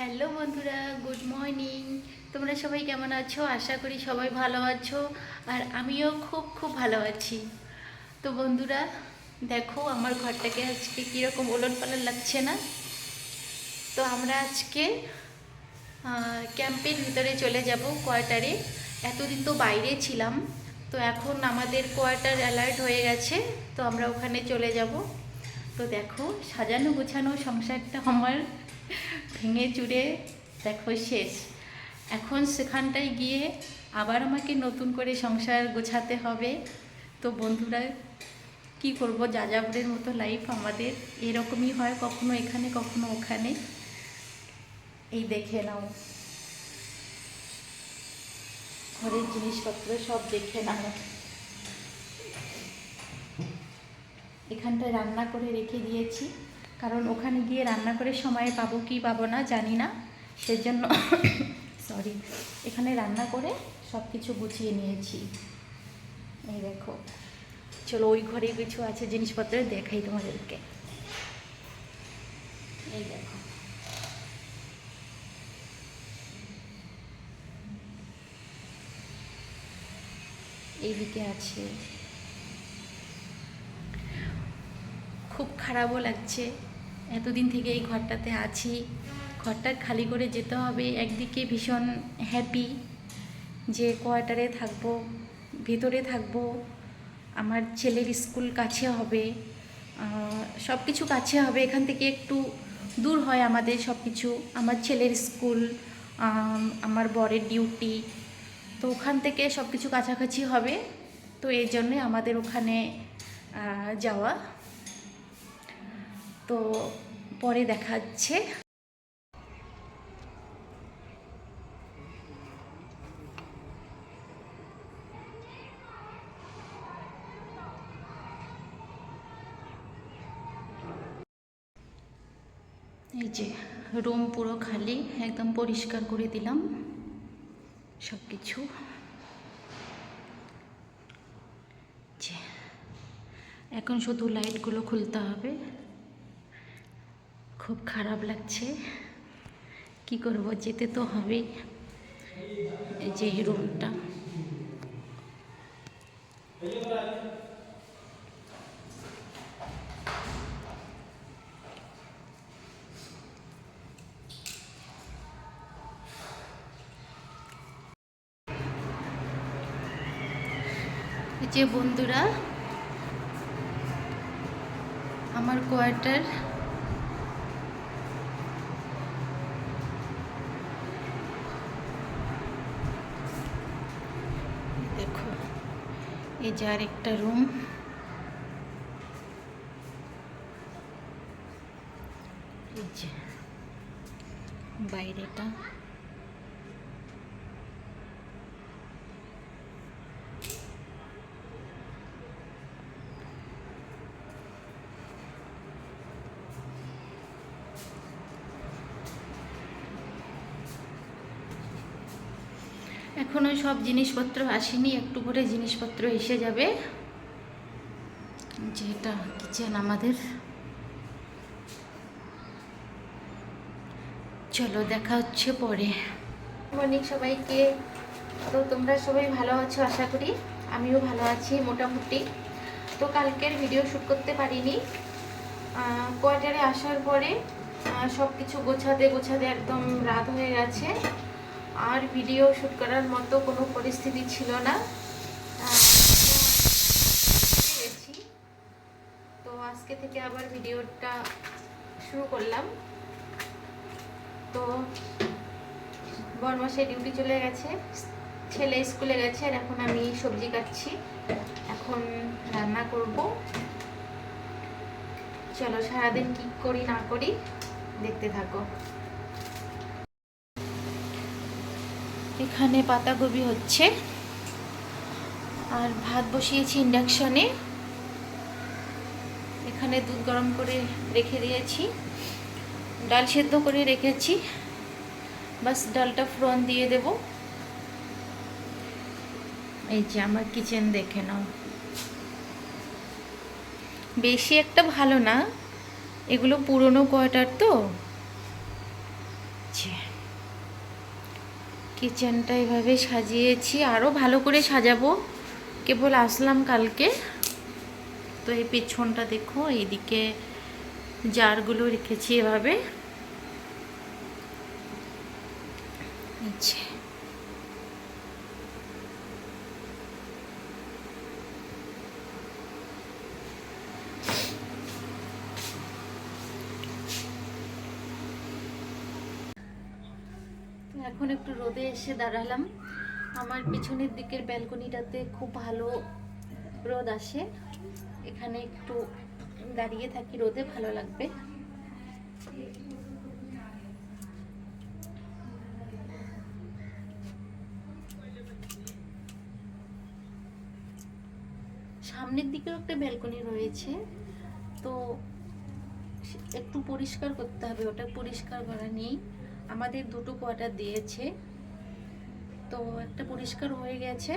Hello বন্ধুরা, good morning. তোমরা সবাই কেমন আছো? আশা করি সবাই ভালো আছো, আর আমিও খুব খুব ভালো আছি। তো বন্ধুরা, দেখো আমার ঘরটাকে আজকে কীরকম ওলট পালন লাগছে না? তো আমরা আজকে ক্যাম্পের ভিতরে চলে যাব কোয়ার্টারে। এতদিন তো বাইরে ছিলাম, তো এখন আমাদের কোয়ার্টার অ্যালার্ট হয়ে গেছে, তো আমরা ওখানে চলে যাব। তো দেখো, সাজানো গোছানো সংসারটা আমার ভেঙে চুরে দেখো শেষ। এখন সেখানটায় গিয়ে আবার আমাকে নতুন করে সংসার গোছাতে হবে। তো বন্ধুরা, কি করব? যাযাবরের মতো লাইফ আমাদের এরকমই হয়, কখনো এখানে, কখনো ওখানে। এই দেখে নাও। ঘরের জিনিসপত্র সব দেখে নাও। এখানটায় রান্না করে রেখে দিয়েছি। কারণ ওখানে গিয়ে রান্না করে সময় পাবো কি পাবো না জানি না। সেজন্য সরি এখানে রান্না করে সব কিছু গুছিয়ে নিয়েছি। এই দেখো, চলো ওই ঘরে কিছু আছে জিনিসপত্র দেখাই তোমাদেরকে। এই দেখো। এইদিকে আছে। খুব খারাপও লাগছে। এতদিন থেকে এই ঘরটাতে আছি। ঘরটা খালি করে যেতে হবে। একদিকে ভীষণ হ্যাপি যে কোয়ার্টারে থাকব, ভিতরে থাকব। আমার ছেলের স্কুল কাছে হবে। সব কিছু কাছে হবে। এখান থেকে একটু দূর হয় আমাদের সব কিছু আমার ছেলের স্কুল আমার বরের ডিউটি তো ওখান থেকে সব কিছু কাছাকাছি হবে। তো এই জন্যে আমাদের ওখানে যাওয়া। তো পরে দেখা যাচ্ছে এই যে রুম পুরো খালি, একদম পরিষ্কার করে দিলাম সব কিছু এখন শুধু লাইটগুলো খুলতে হবে। খুব খারাপ লাগছে। কি করব যেতে তো হবেই যে রুমটা। যে বন্ধুরা আমার কোয়ার্টার দেখো এই যে আর একটা রুম এই যে বাইরেটা এখনও সব জিনিসপত্র আসেনি, একটু করে জিনিসপত্র এসে যাবে। যেটা কিচেন আমাদের। চলো দেখা হচ্ছে পরে। মর্নিং সবাইকে। তো তোমরা সবাই ভালো আছো, আশা করি? আমিও ভালো আছি মোটামুটি। তো কালকের ভিডিও শ্যুট করতে পারিনি। কোয়ার্টারে আসার পরে সব কিছু গোছাতে গোছাতে একদম রাত হয়ে গেছে। আর ভিডিও শ্যুট করার মতো কোনো পরিস্থিতি ছিল না। তো আজকে থেকে আবার ভিডিওটা শুরু করলাম। তো বরমাসে ডিউটি চলে গেছে, ছেলে স্কুলে গেছে, আর এখন আমি সবজি কাটছি। এখন রান্না করব। চলো সারাদিন কি করি না করি, দেখতে থাকো। এখানে পাতাকপি হচ্ছে। আর ভাত বসিয়েছি ইন্ডাকশনে। এখানে দুধ গরম করে রেখে দিয়েছি। ডাল সেদ্ধ করে রেখেছি। বাস ডালটা ফ্রন দিয়ে দেব। এই যে আমার কিচেন দেখে নাও। বেশি একটা ভালো না। এগুলো পুরনো কোয়ার্টার তো যে কিচেনটা এভাবে সাজিয়েছি। আরও ভালো করে সাজাবো। কেবল আসলাম কালকে। তো এই পেছনটা দেখো, এইদিকে জারগুলো রেখেছি এভাবে। এই এখন একটু রোদে এসে দাঁড়ালাম। আমার পিছনের দিকের ব্যালকনিটাতে খুব ভালো রোদ আসে। এখানে একটু দাঁড়িয়ে থাকি, রোদে ভালো লাগবে। সামনের দিকেও একটা ব্যালকনি রয়েছে। তো একটু পরিষ্কার করতে হবে, ওটা পরিষ্কার করা নেই। আমাদের দুটো কোয়ার্টার দিয়েছে। তো একটা পরিষ্কার হয়ে গেছে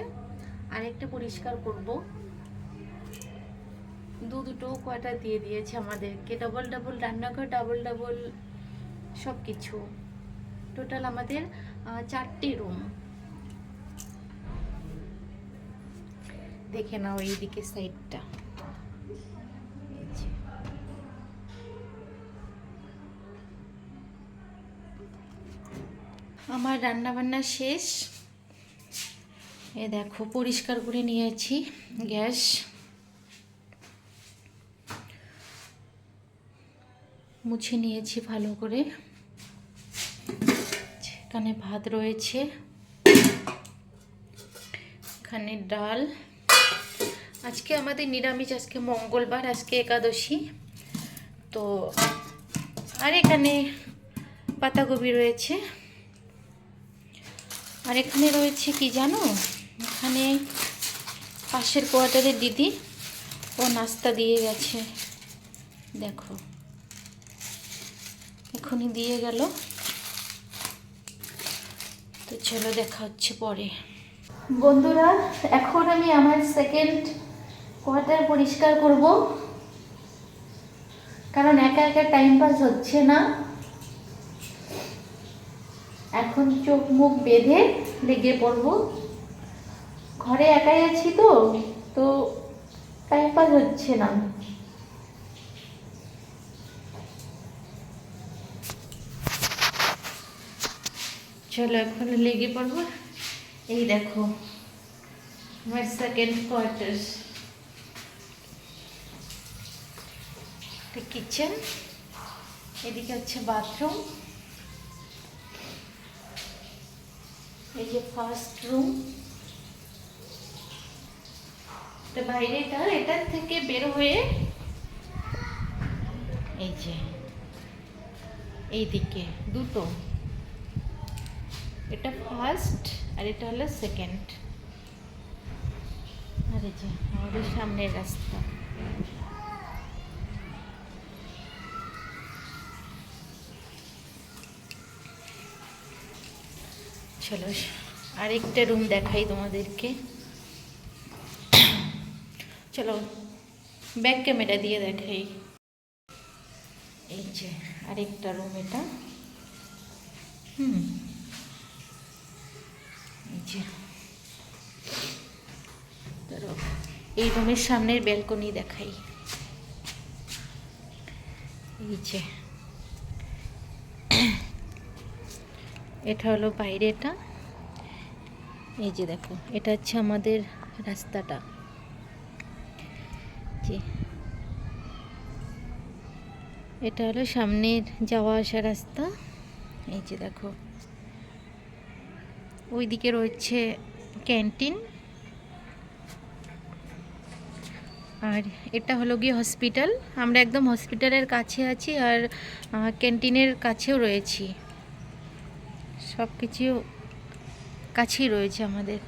আর একটা পরিষ্কার করব। দু দুটো কোয়ার্টার দিয়ে দিয়েছে আমাদেরকে, ডাবল ডাবল রান্নাঘর, ডাবল ডাবল সব কিছু টোটাল আমাদের চারটে রুম দেখে নাও এইদিকে সাইডটা আমার রান্না বান্না শেষ। এ দেখো, পরিষ্কার করে নিয়েছি গ্যাস। মুছে নিয়েছি ভালো করে। এখানে ভাত রয়েছে। এখানে ডাল। আজকে আমাদের নিরামিষ, আজকে মঙ্গলবার, আজকে একাদশী। তো আর এখানে পাতাকপি রয়েছে। আর এখানে রয়েছে কি জানো? এখানে পাশের কোয়ার্টারের দিদি ও নাস্তা দিয়ে গেছে। দেখো। এখনই দিয়ে গেল। তো চলো দেখা হচ্ছে পরে। বন্ধুরা, এখন আমি আমার সেকেন্ড কোয়ার্টার পরিষ্কার করব। কারণ একা একা টাইম পাস হচ্ছে না। এখন চোখ মুখ বেঁধে লেগে পড়ব। ঘরে একাই আছি তো তো টাইম পাস হচ্ছে না। চলো এখন লেগে পড়ব। এই দেখো, আমার সেকেন্ড কোয়ার্টার কিচেন এদিকে হচ্ছে বাথরুম এই যে ফার্স্ট রুম তো বাইরেটা এটার থেকে বের হয়ে এই যে এইদিকে দুটো। এটা ফার্স্ট আর এটা হলো সেকেন্ড আর এই যে আমাদের সামনের রাস্তা। চলো, আরেকটা রুম দেখাই তোমাদেরকে। চলো ব্যাক ক্যামেরা দিয়ে দেখাই। এই যে আরেকটা রুম এটা। হুম। এই যে। এই রুমের সামনের ব্যালকনি দেখাই। এই যে। এটা হলো বাইরেটা। এই যে দেখো, এটা হচ্ছে আমাদের রাস্তাটা। এটা হলো সামনের যাওয়া আসা রাস্তা। এই যে দেখো। ওইদিকে রয়েছে ক্যান্টিন। আর এটা হলো গিয়ে হসপিটাল। আমরা একদম হসপিটালের কাছে আছি আর ক্যান্টিনের কাছেও রয়েছি। সব কিছু কাছেই রয়েছে আমাদের।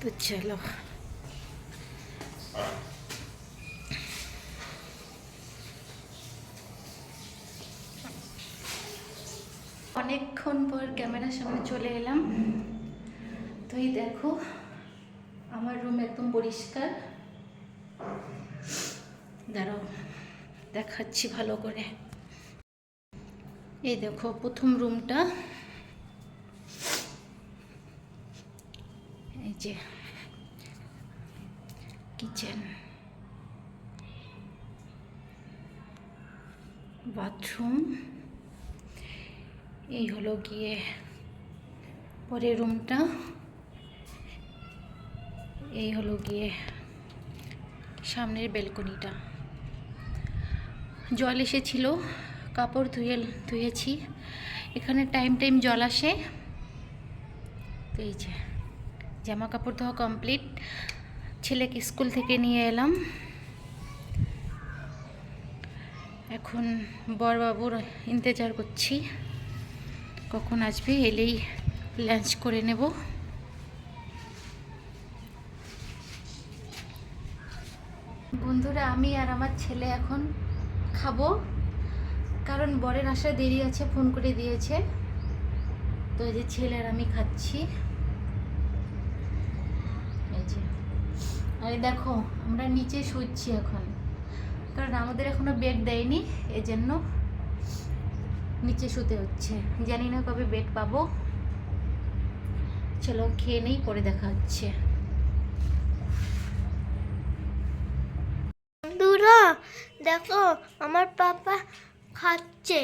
তো চলো। অনেকক্ষণ পর ক্যামেরার সামনে চলে এলাম। তুই দেখো, আমার রুম একদম পরিষ্কার। দাঁড়াও, দেখাচ্ছি ভালো করে। এই দেখো, প্রথম রুমটা। এই যে কিচেন বাথরুম এই হলো গিয়ে পরের রুমটা। এই হলো গিয়ে সামনের বেলকনিটা জল এসেছিল। কাপড় ধুয়ে ধুয়েছি। এখানে টাইম টাইম জল আসে। তো এই যে, জামা কাপড় ধোয়া কমপ্লিট ছেলেকে স্কুল থেকে নিয়ে এলাম। এখন বরবাবুর ইন্তজার করছি। কখন আসবে এলেই লাঞ্চ করে নেব। বন্ধুরা, আমি আর আমার ছেলে এখন খাব। কারণ বরের আসা দেরি আছে, ফোন করে দিয়েছে। তো এই যে ছেলের আমি খাচ্ছি। আর দেখো, আমরা নিচে শুচ্ছি এখন। কারণ আমাদের এখনও বেড দেয়নি, এজন্য নিচে শুতে হচ্ছে। জানি না কবে বেড পাবো। চলো খেয়ে নেই, পরে দেখা হচ্ছে। দেখো, আমার পাপা খাচ্ছে